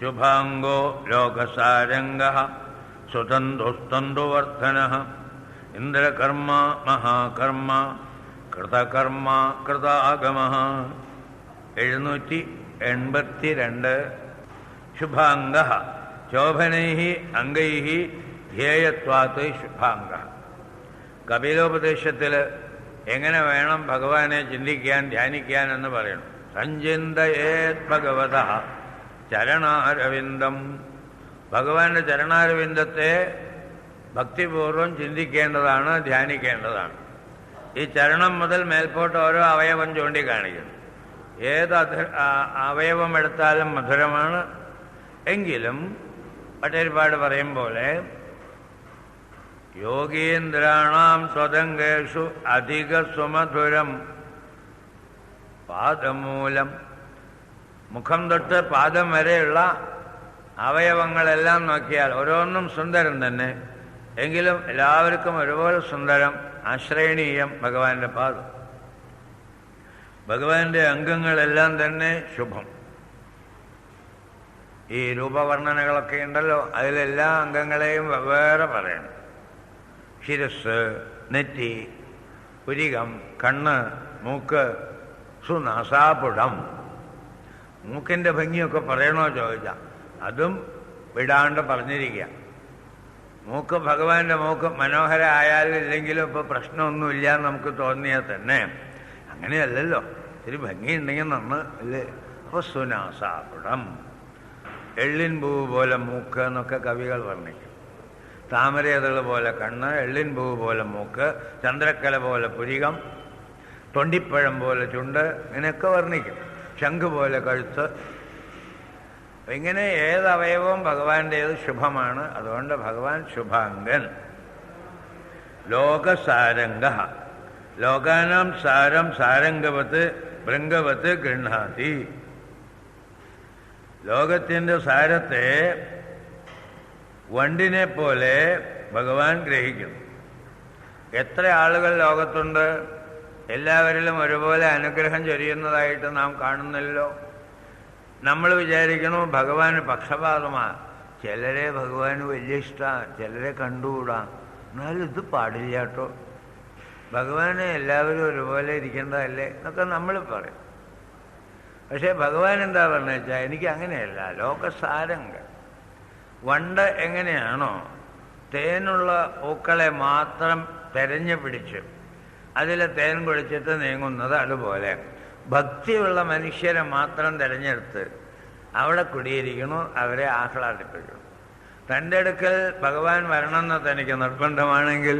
ശുഭാംഗോ ലോകസാരംഗ സ്വതന്തുസ്തന്തുവർദ്ധന ഇന്ദ്രകർമ്മ മഹാകർമ്മ കൃതകർമ്മ കൃതാഗമ എഴുന്നൂറ്റി എൺപത്തിരണ്ട് ശുഭാംഗ ശോഭനൈ അംഗൈ ധ്യേയത്വാത്ത് ശുഭാംഗ കപിലോപദേശത്തിൽ എങ്ങനെ വേണം ഭഗവാനെ ചിന്തിക്കാൻ ധ്യാനിക്കാൻ എന്ന് പറയണം സഞ്ചിന്തയേത് ഭഗവത ചരണാരവിന്ദം. ഭഗവാന്റെ ചരണാരവിന്ദത്തെ ഭക്തിപൂർവം ചിന്തിക്കേണ്ടതാണ് ധ്യാനിക്കേണ്ടതാണ്. ഈ ചരണം മുതൽ മേൽപോട്ട് ഓരോ അവയവം ചൂണ്ടിക്കാണിക്കുന്നു. ഏത് അവയവം എടുത്താലും മധുരമാണ്. എങ്കിലും പട്ടേരിപ്പാട് പറയും പോലെ യോഗീന്ദ്രാണാം സ്വതങ്കേഷു അധിക സുമധുരം പാദമൂലം മുഖം തൊട്ട് പാദം വരെയുള്ള അവയവങ്ങളെല്ലാം നോക്കിയാൽ ഓരോന്നും സുന്ദരം തന്നെ. എങ്കിലും എല്ലാവർക്കും ഒരുപോലെ സുന്ദരം ആശ്രയണീയം ഭഗവാന്റെ പാദം. ഭഗവാന്റെ അംഗങ്ങളെല്ലാം തന്നെ ശുഭം. ഈ രൂപവർണനകളൊക്കെ ഉണ്ടല്ലോ അതിലെല്ലാ അംഗങ്ങളെയും വേറെ പറയണം. ശിരസ് നെറ്റി പുരികം കണ്ണ് മൂക്ക് സുനാസാപുടം മൂക്കിന്റെ ഭംഗിയൊക്കെ പറയണോ ചോദിച്ചാൽ അതും വിടാണ്ട് പറഞ്ഞിരിക്കുക മൂക്ക് ഭഗവാന്റെ മൂക്ക് മനോഹര ആയാലും ഇല്ലെങ്കിലും ഇപ്പോൾ പ്രശ്നമൊന്നുമില്ല എന്ന് നമുക്ക് തോന്നിയാൽ തന്നെ. അങ്ങനെയല്ലല്ലോ. ഇത്തിരി ഭംഗിയുണ്ടെങ്കിൽ നന്ന് അല്ലേ? അപ്പോൾ സുനാസാപുടം. എള്ളിൻ പൂവ് പോലെ മൂക്ക് എന്നൊക്കെ കവികൾ വർണിക്കും. താമരേതൾ പോലെ കണ്ണ് എള്ളിൻ പൂവ് പോലെ മൂക്ക് ചന്ദ്രക്കല പോലെ പുരികം തൊണ്ടിപ്പഴം പോലെ ചുണ്ട് ഇങ്ങനെയൊക്കെ വർണിക്കും. ശംഖ് പോലെ കഴുത്ത്. അപ്പൊ ഇങ്ങനെ ഏത് അവയവവും ഭഗവാന്റേത് ശുഭമാണ്. അതുകൊണ്ട് ഭഗവാൻ ശുഭാംഗൻ. ലോകസാരംഗ. ലോകാനാം സാരം സാരംഗവത്ത് ഭൃംഗവത്ത് ഗൃഹാതി. ലോകത്തിന്റെ സാരത്തെ വണ്ടിനെ പോലെ ഭഗവാൻ ഗ്രഹിക്കുന്നു. എത്ര ആളുകൾ ലോകത്തുണ്ട്? എല്ലാവരിലും ഒരുപോലെ അനുഗ്രഹം ചൊരിയുന്നതായിട്ട് നാം കാണുന്നല്ലോ. നമ്മൾ വിചാരിക്കണു ഭഗവാൻ പക്ഷപാതമാണ് ചിലരെ ഭഗവാന് വലിയ ഇഷ്ടമാണ് ചിലരെ കണ്ടുകൂടാ. എന്നാലും ഇത് പാടില്ല കേട്ടോ. ഭഗവാന് എല്ലാവരും ഒരുപോലെ ഇരിക്കേണ്ടതല്ലേ എന്നൊക്കെ നമ്മൾ പറയും. പക്ഷേ ഭഗവാൻ എന്താ പറഞ്ഞു വെച്ചാൽ എനിക്ക് അങ്ങനെയല്ല ലോകസാരങ്ങൾ വണ്ട് എങ്ങനെയാണോ തേനുള്ള പൂക്കളെ മാത്രം തെരഞ്ഞു പിടിച്ച് അതിൽ തേൻ കുഴിച്ചിട്ട് നീങ്ങുന്നത് അതുപോലെ. ഭക്തിയുള്ള മനുഷ്യരെ മാത്രം തിരഞ്ഞെടുത്ത് അവിടെ കുടിയിരിക്കണു അവരെ ആഹ്ലാദിപ്പിക്കണം തന്റെ അടുക്കൽ ഭഗവാൻ വരണമെന്ന് തനിക്ക് നിർബന്ധമാണെങ്കിൽ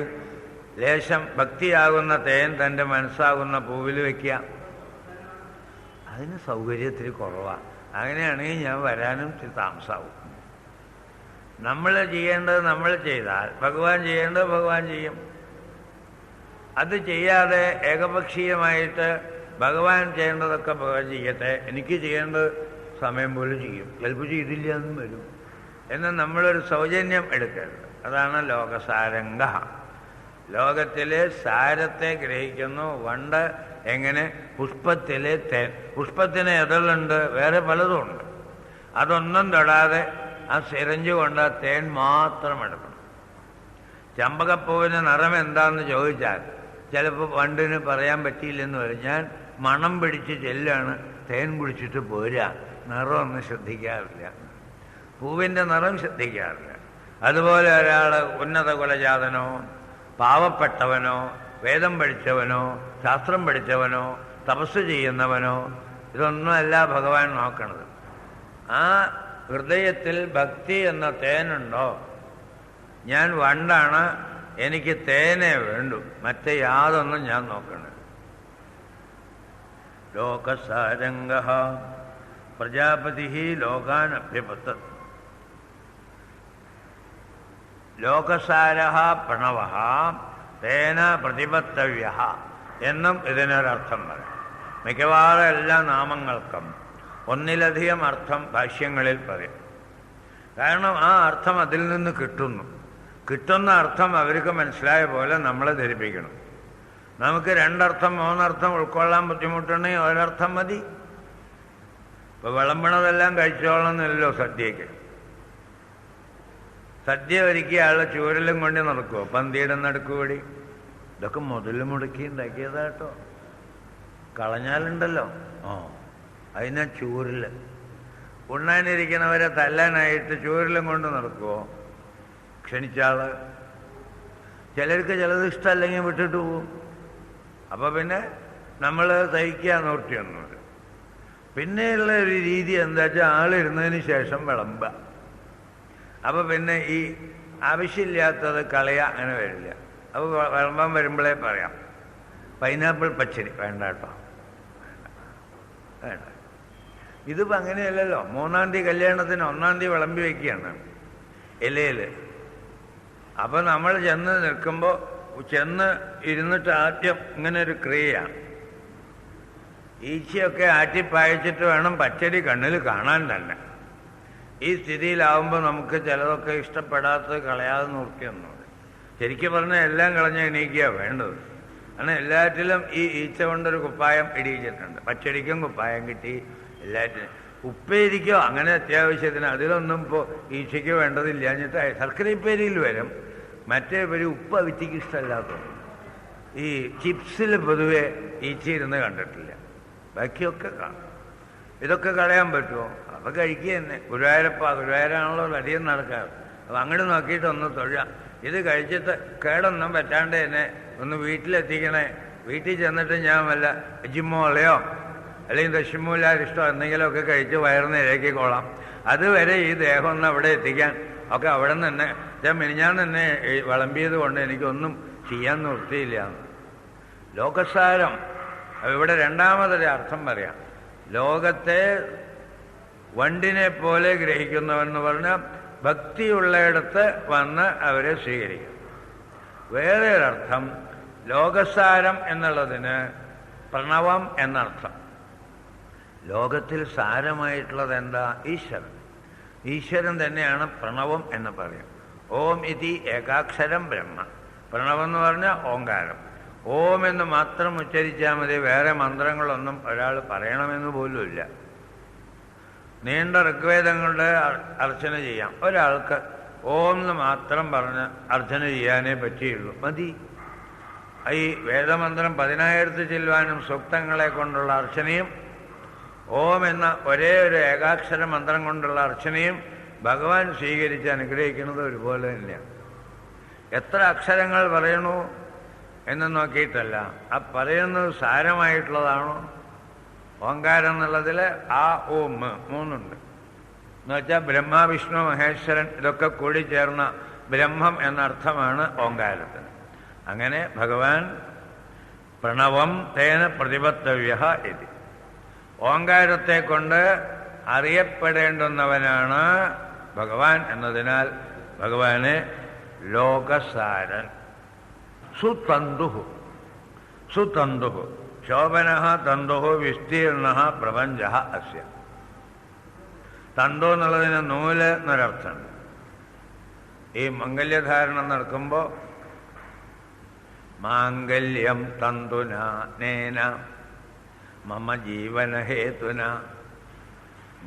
ലേശം ഭക്തിയാകുന്ന തേൻ തന്റെ മനസ്സാകുന്ന പൂവിൽ വയ്ക്കുക അതിന് സൗകര്യത്തിൽ കുറവാണ് അങ്ങനെയാണെങ്കിൽ ഞാൻ വരാനും താമസാവും. നമ്മൾ ചെയ്യേണ്ടത് നമ്മൾ ചെയ്താൽ ഭഗവാൻ ചെയ്യേണ്ടത് ഭഗവാൻ ചെയ്യും. അത് ചെയ്യാതെ ഏകപക്ഷീയമായിട്ട് ഭഗവാൻ ചെയ്യേണ്ടതൊക്കെ ഭഗവാൻ ചെയ്യട്ടെ. എനിക്ക് ചെയ്യേണ്ടത് സമയം പോലെ ചെയ്യും. ചിലപ്പോൾ ചെയ്തില്ല എന്നും വരും. എന്ന് നമ്മളൊരു സൗജന്യം എടുക്കരുത്. അതാണ് ലോകസാരംഗ. ലോകത്തിലെ സാരത്തെ ഗ്രഹിക്കുന്നു. വണ്ട് എങ്ങനെ? പുഷ്പത്തിലെ തേൻ പുഷ്പത്തിന് എതളുണ്ട് വേറെ പലതും ഉണ്ട്. അതൊന്നും തൊടാതെ ആ സിരഞ്ച് കൊണ്ട് തേൻ മാത്രം എടുക്കണം. ചമ്പകപ്പൂവിന് നിറം എന്താണെന്ന് ചോദിച്ചാൽ ചിലപ്പോൾ പണ്ടിന് പറയാൻ പറ്റിയില്ലെന്ന് പറഞ്ഞാൽ മണം പിടിച്ച് ചെല്ലാണ് തേൻ കുടിച്ചിട്ട് പോരാ നിറമൊന്നും ശ്രദ്ധിക്കാറില്ല. പൂവിന്റെ നിറം ശ്രദ്ധിക്കാറില്ല. അതുപോലെ ഒരാൾ ഉന്നത കുലജാതനോ പാവപ്പെട്ടവനോ വേദം പഠിച്ചവനോ ശാസ്ത്രം പഠിച്ചവനോ തപസ് ചെയ്യുന്നവനോ ഇതൊന്നുമല്ല ഭഗവാൻ നോക്കണത്. ആ ഹൃദയത്തിൽ ഭക്തി എന്ന തേനുണ്ടോ? ഞാൻ വണ്ടാണ് എനിക്ക് തേനെ വേണ്ടു. മറ്റേ യാതൊന്നും ഞാൻ നോക്കണേ ലോകസാരംഗ പ്രജാപതി ലോകാൻ അഭ്യപത്ത ലോകസാര പ്രണവ തേന പ്രതിപത്തവ്യ എന്നും ഇതിനൊരർത്ഥം പറയാം. മിക്കവാറും എല്ലാ നാമങ്ങൾക്കും ഒന്നിലധികം അർത്ഥം ഭാഷ്യങ്ങളിൽ പറയും. കാരണം ആ അർത്ഥം അതിൽ നിന്ന് കിട്ടുന്നു. കിട്ടുന്ന അർത്ഥം അവർക്ക് മനസ്സിലായ പോലെ നമ്മളെ ധരിപ്പിക്കണം. നമുക്ക് രണ്ടർത്ഥം മൂന്നർത്ഥം ഉൾക്കൊള്ളാൻ ബുദ്ധിമുട്ടുണ്ടെങ്കിൽ ഒരർത്ഥം മതി. ഇപ്പൊ വിളമ്പണതെല്ലാം കഴിച്ചോളണമെന്നല്ലോ സദ്യക്ക് സദ്യ ഒരുക്കിയ ആളെ ചൂരലും കൊണ്ട് നടക്കുമോ പന്തിയുടെ നടുക്കുകൂടി ഇതൊക്കെ മുതൽ മുടക്കി ഉണ്ടാക്കിയതാട്ടോ കളഞ്ഞാലുണ്ടല്ലോ. ആ അതിനാ ചൂരൽ. ഉണ്ണാനിരിക്കുന്നവരെ തല്ലാനായിട്ട് ചൂരലും കൊണ്ട് നടക്കുമോ ക്ഷണിച്ചാൾ. ചിലർക്ക് ചിലത് ഇഷ്ടമല്ലെങ്കിൽ വിട്ടിട്ട് പോവും. അപ്പൊ പിന്നെ നമ്മൾ തയ്ക്കുക നിവൃത്തിയൊന്നുമില്ല. പിന്നെയുള്ള ഒരു രീതി എന്താ വെച്ചാൽ ആളിരുന്നതിന് ശേഷം വിളമ്പുക അപ്പൊ പിന്നെ ഈ ആവശ്യമില്ലാത്തത് കളയുക അങ്ങനെ വരില്ല. അപ്പോൾ വിളമ്പാൻ വരുമ്പോഴേ പറയാം. പൈനാപ്പിൾ പച്ചടി വേണ്ട കേട്ടോ. വേണ്ട. ഇതിപ്പോൾ അങ്ങനെയല്ലല്ലോ. മൂന്നാം തീയതി കല്യാണത്തിന് ഒന്നാം തീയതി വിളമ്പി വയ്ക്കുകയാണ് ഇലയിൽ അപ്പം നമ്മൾ ചെന്ന് നിൽക്കുമ്പോൾ ചെന്ന് ഇരുന്നിട്ട് ആദ്യം ഇങ്ങനെ ഒരു ക്രിയയാണ്. ഈച്ചയൊക്കെ ആറ്റിപ്പായച്ചിട്ട് വേണം പച്ചടി കണ്ണിൽ കാണാൻ തന്നെ. ഈ സ്ഥിതിയിലാവുമ്പോൾ നമുക്ക് ചിലതൊക്കെ ഇഷ്ടപ്പെടാത്തത് കളയാതെ നോക്കിയൊന്നുമില്ല ശരിക്കും പറഞ്ഞാൽ എല്ലാം കളഞ്ഞ എണീക്കുക വേണ്ടത്. കാരണം എല്ലാറ്റിലും ഈ ഈച്ച കൊണ്ടൊരു കുപ്പായം ഇടിയിച്ചിട്ടുണ്ട്. പച്ചടിക്കും കുപ്പായം കിട്ടി എല്ലാറ്റിനും ഉപ്പേരിക്കോ? അങ്ങനെ അത്യാവശ്യത്തിന് അതിലൊന്നും ഇപ്പോൾ ഈച്ചയ്ക്ക് വേണ്ടതില്ല എന്നിട്ട് ശർക്കര ഉപ്പേരിയിൽ വരും. മറ്റേ ഒരു ഉപ്പ് അവിറ്റിക്ക് ഇഷ്ടമല്ലാത്തത്. ഈ ചിപ്സിൽ പൊതുവെ ഈച്ച ഇരുന്ന് കണ്ടിട്ടില്ല. ബാക്കിയൊക്കെ കാണും. ഇതൊക്കെ കളയാൻ പറ്റുമോ? അപ്പൊ കഴിക്കുക തന്നെ. ഗുരുവായൂരപ്പ ഗുരുവായൂരാണല്ലോ അധികം നടക്കാറ്. അപ്പൊ അങ്ങോട്ട് നോക്കിയിട്ട് ഒന്ന് തൊഴാം ഇത് കഴിച്ചിട്ട് കേടൊന്നും പറ്റാണ്ട് തന്നെ ഒന്ന് വീട്ടിലെത്തിക്കണേ. വീട്ടിൽ ചെന്നിട്ട് ഞാൻ വല്ല ജിമ്മോളയോ അല്ലെങ്കിൽ ദശമൂലാരിഷ്ടോ എന്തെങ്കിലുമൊക്കെ കഴിച്ച് വയറിന് ഇരക്കിക്കോളാം അതുവരെ ഈ ദേഹം ഒന്ന് അവിടെ എത്തിക്കാൻ ഒക്കെ അവിടെ നിന്ന് തന്നെ ഞാൻ മിനിഞ്ഞാൻ തന്നെ വിളമ്പിയത് കൊണ്ട് എനിക്കൊന്നും ചെയ്യാൻ നിർത്തിയില്ല ലോകസാരം. ഇവിടെ രണ്ടാമതൊരു അർത്ഥം പറയാം. ലോകത്തെ വണ്ടിനെ പോലെ ഗ്രഹിക്കുന്നവെന്ന് പറഞ്ഞാൽ ഭക്തിയുള്ളയിടത്ത് വന്ന് അവരെ സ്വീകരിക്കും. വേറെ ഒരർത്ഥം ലോകസാരം എന്നുള്ളതിന് പ്രണവം എന്നർത്ഥം. ലോകത്തിൽ സാരമായിട്ടുള്ളത് എന്താ? ഈശ്വരൻ. ഈശ്വരൻ തന്നെയാണ് പ്രണവം എന്ന് പറയും. ഓം ഇതി ഏകാക്ഷരം ബ്രഹ്മ. പ്രണവം എന്ന് പറഞ്ഞാൽ ഓങ്കാരം. ഓം എന്ന് മാത്രം ഉച്ചരിച്ചാൽ മതി വേറെ മന്ത്രങ്ങളൊന്നും ഒരാൾ പറയണമെന്ന് പോലുമില്ല നീണ്ട ഋഗ്വേദങ്ങളുടെ അർച്ചന ചെയ്യാം. ഒരാൾക്ക് ഓം എന്ന് മാത്രം പറഞ്ഞ് അർച്ചന ചെയ്യാനേ പറ്റിയുള്ളൂ. മതി. ഈ വേദമന്ത്രം പതിനായിരത്തി ചെല്ലുവാനും സൂക്തങ്ങളെ കൊണ്ടുള്ള അർച്ചനയും ഓം എന്ന ഒരേ ഒരു ഏകാക്ഷര മന്ത്രം കൊണ്ടുള്ള അർച്ചനയും ഭഗവാൻ സ്വീകരിച്ച് അനുഗ്രഹിക്കുന്നത് ഒരുപോലെ തന്നെയാണ് എത്ര അക്ഷരങ്ങൾ പറയണു എന്ന് നോക്കിയിട്ടല്ല. ആ പറയുന്നത് സാരമായിട്ടുള്ളതാണോ? ഓങ്കാരം എന്നുള്ളതിൽ ആ ഓം മൂന്നുണ്ട്. എന്നുവെച്ചാൽ ബ്രഹ്മ വിഷ്ണു മഹേശ്വരൻ ഇതൊക്കെ കൂടി ചേർന്ന ബ്രഹ്മം എന്നർത്ഥമാണ് ഓങ്കാരത്തിന് അങ്ങനെ ഭഗവാൻ പ്രണവം തേന പ്രതിപത്തവ്യ ഇതി. ഓങ്കാരത്തെ കൊണ്ട് അറിയപ്പെടേണ്ടുന്നവനാണ് ഭഗവാൻ എന്നതിനാൽ ഭഗവാന് ലോകസാരൻ. സുതന്തുഹു. സുതന്തുഹു. ശോഭന തന്തുഹു വിസ്തീർണ പ്രപഞ്ച അസ്യ. തന്തു എന്നുള്ളതിന് നൂൽ എന്നൊരർത്ഥമുണ്ട് ഈ മംഗല്യധാരണം നടക്കുമ്പോൾ മാംഗല്യം തന്തുന നേന മമ ജീവനഹേതുന.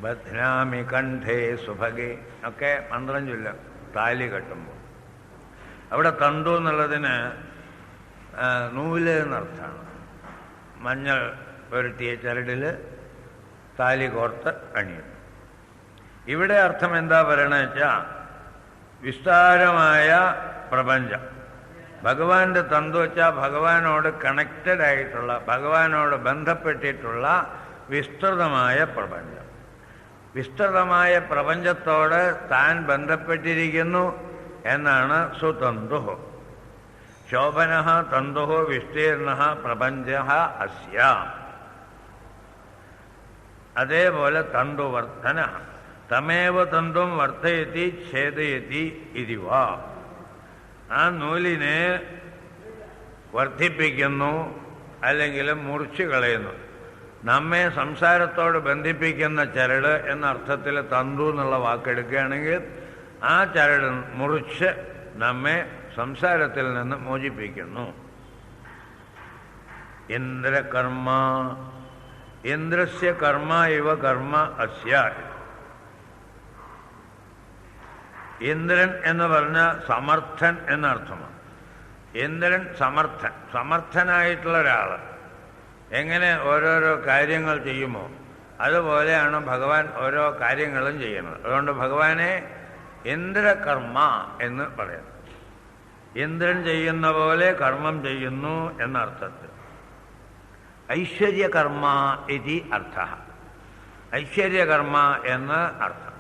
ബധ്നാമി കണ്ഠേ സുഭഗെ. ഒക്കെ മന്ത്രം ചൊല്ല താലി കെട്ടുമ്പോൾ. അവിടെ തന്തു എന്നുള്ളതിന് നൂൽ എന്നർത്ഥമാണ്. മഞ്ഞൾ പുരട്ടിയ ചരടിൽ താലി കോർത്ത് അണിയുന്നു. ഇവിടെ അർത്ഥം എന്താ പറയണ വെച്ചാൽ വിസ്താരമായ പ്രപഞ്ചം. ഭഗവാന്റെ തന്തു വെച്ചാൽ ഭഗവാനോട് കണക്റ്റഡ് ആയിട്ടുള്ള ഭഗവാനോട് ബന്ധപ്പെട്ടിട്ടുള്ള വിസ്തൃതമായ പ്രപഞ്ചം. വിസ്തൃതമായ പ്രപഞ്ചത്തോട് താൻ ബന്ധപ്പെട്ടിരിക്കുന്നു എന്നാണ് സുതന്തു. ശോഭന തന്തു വിസ്തീർണ പ്രപഞ്ച അസ്യ. അതേപോലെ തന്തുവർദ്ധന. തമേവ തന്തും വർദ്ധയത്തി ഛേദയത്തി ഇതിവ ആ നൂലിനെ വർദ്ധിപ്പിക്കുന്നു അല്ലെങ്കിൽ മുറിച്ചു കളയുന്നു. നമ്മെ സംസാരത്തോട് ബന്ധിപ്പിക്കുന്ന ചരട് എന്ന അർത്ഥത്തിൽ തന്തു എന്നുള്ള വാക്കെടുക്കുകയാണെങ്കിൽ ആ ചരട് മുറിച്ച് നമ്മെ സംസാരത്തിൽ നിന്ന് മോചിപ്പിക്കുന്നു. ഇന്ദ്രകർമ്മ ഇന്ദ്രസ്യ കർമ്മ ഇവ കർമ്മ അസ്യ. ഇന്ദ്രൻ എന്ന് പറഞ്ഞ സമർത്ഥൻ എന്നർത്ഥമാണ്. ഇന്ദ്രൻ സമർത്ഥൻ. സമർത്ഥനായിട്ടുള്ള ഒരാൾ എങ്ങനെ ഓരോരോ കാര്യങ്ങൾ ചെയ്യുമോ അതുപോലെയാണ് ഭഗവാൻ ഓരോ കാര്യങ്ങളും ചെയ്യുന്നത്. അതുകൊണ്ട് ഭഗവാനെ ഇന്ദ്രകർമ്മ എന്ന് പറയുന്നു. ഇന്ദ്രൻ ചെയ്യുന്ന പോലെ കർമ്മം ചെയ്യുന്നു എന്നർത്ഥത്തിൽ. ഐശ്വര്യകർമ്മ ഇതി അർത്ഥ. ഐശ്വര്യകർമ്മ എന്ന് അർത്ഥം.